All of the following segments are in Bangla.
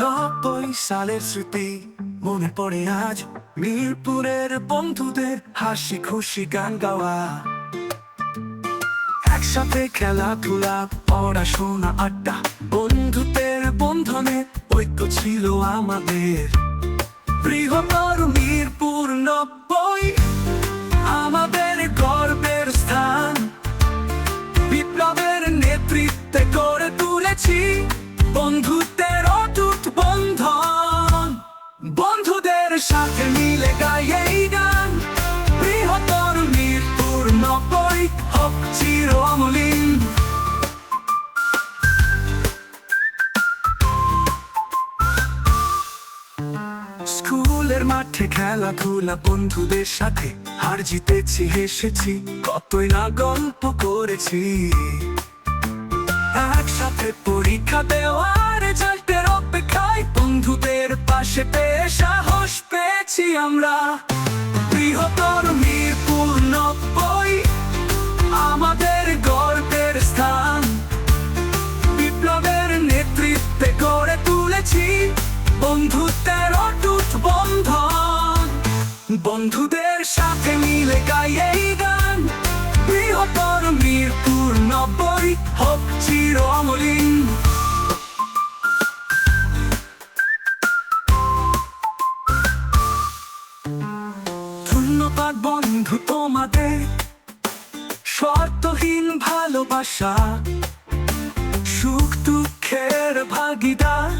নব্বই সালের স্মৃতি মনে পড়ে আজ মিরপুরের বন্ধুদের হাসি খুশি গান গাওয়া একসাথে খেলাধুলা পড়াশোনা আড্ডা বন্ধুত্বের বন্ধনে ঐক্য ছিল আমাদের স্কুলের মাঠে খেলাধুলা বন্ধুদের সাথে। হার জিতেছি, হেসেছি, কতই না গল্প করেছি। একসাথে পরীক্ষা দেওয়ার রেজাল্টের অপেক্ষায় বন্ধুদের পাশে পেয়ে সাহস পেয়েছি আমরা। বৃহত্তর মিরপুর নব্বই, আমাদের গর্বের স্থান। বিপ্লবের নেতৃত্বে গড়ে তুলেছি বন্ধুত্বের বন্ধুদের সাথে মিলে গাই এই গান। বৃহত্তর মিরপুর নব্বই হোক চির অমলিন ধন্যবাদ বন্ধু তোমাদের, শর্তহীন ভালোবাসা, সুখ দুঃখের ভাগিদার।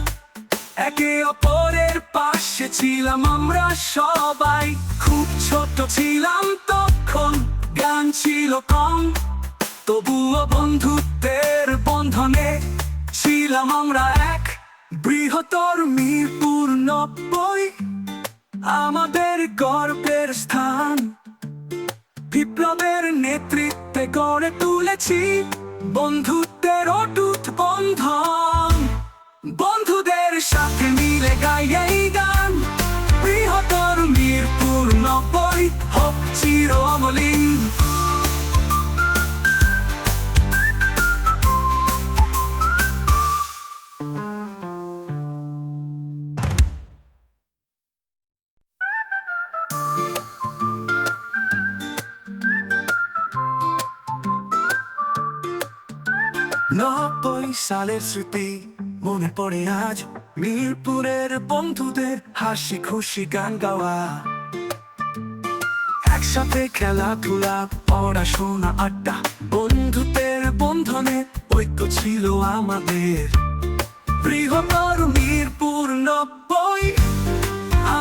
একে অপরের পাশে ছিলাম আমরা সবাই। খুব ছোট ছিলাম তখন, জ্ঞান ছিল কম। তবুও বন্ধুত্বের বন্ধনে ছিলাম আমরা এক। বৃহত্তর মিরপুর নব্বই, আমাদের গর্বের স্থান। বিপ্লবের নেতৃত্বে গড়ে তুলেছি বন্ধুত্বের অটুট বন্ধন। বন্ধুদের সাথে মিলে গাই এই গান। বৃহত্তর মিরপুর নব্বই, হোক চির অমলিন। নব্বই সালের স্মৃতি মনে পড়ে আজ মিরপুরের বন্ধুদের হাসি খুশি গান গাওয়া। একসাথে খেলাধুলা, পড়াশোনা, আড্ডা বন্ধুত্বের বন্ধনে ঐক্য ছিল আমাদের। বৃহত্তর মিরপুর নব্বই,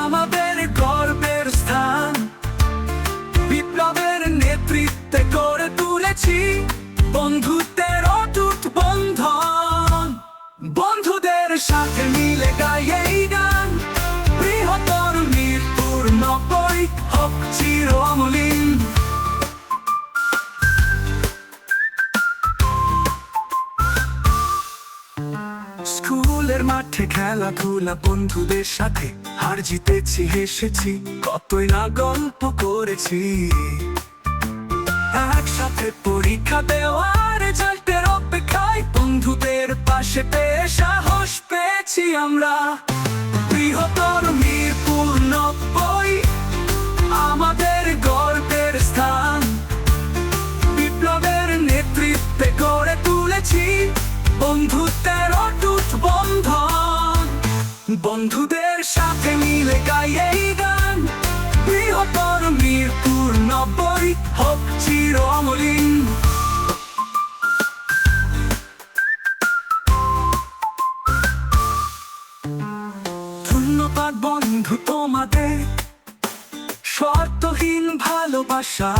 আমাদের গর্বের স্থান। বিপ্লবের নেতৃত্বে করে তুলেছি বন্ধুত্বের এই গান বৃহত্তর মিরপুর নব্বই হোক স্কুলের মাঠে খেলাধুলা বন্ধুদের সাথে হার জিতেছি, হেসেছি কতই না গল্প করেছি। একসাথে পরীক্ষা দেওয়ার রেজাল্টের অপেক্ষায় বন্ধুদের পাশে পেয়ে সাহস পেয়েছি আমরা। বৃহত্তর মিরপুর নব্বই, আমাদের গর্বের স্থান। বিপ্লবের নেতৃত্বে গড়ে তুলেছি বন্ধুত্বের অটুট বন্ধন। বন্ধুদের সাথে মিলে গাই এই গান। বৃহত্তর মিরপুর নব্বই, হোক ধন্যবাদ বন্ধু তোমাদের। শর্তহীন ভালোবাসা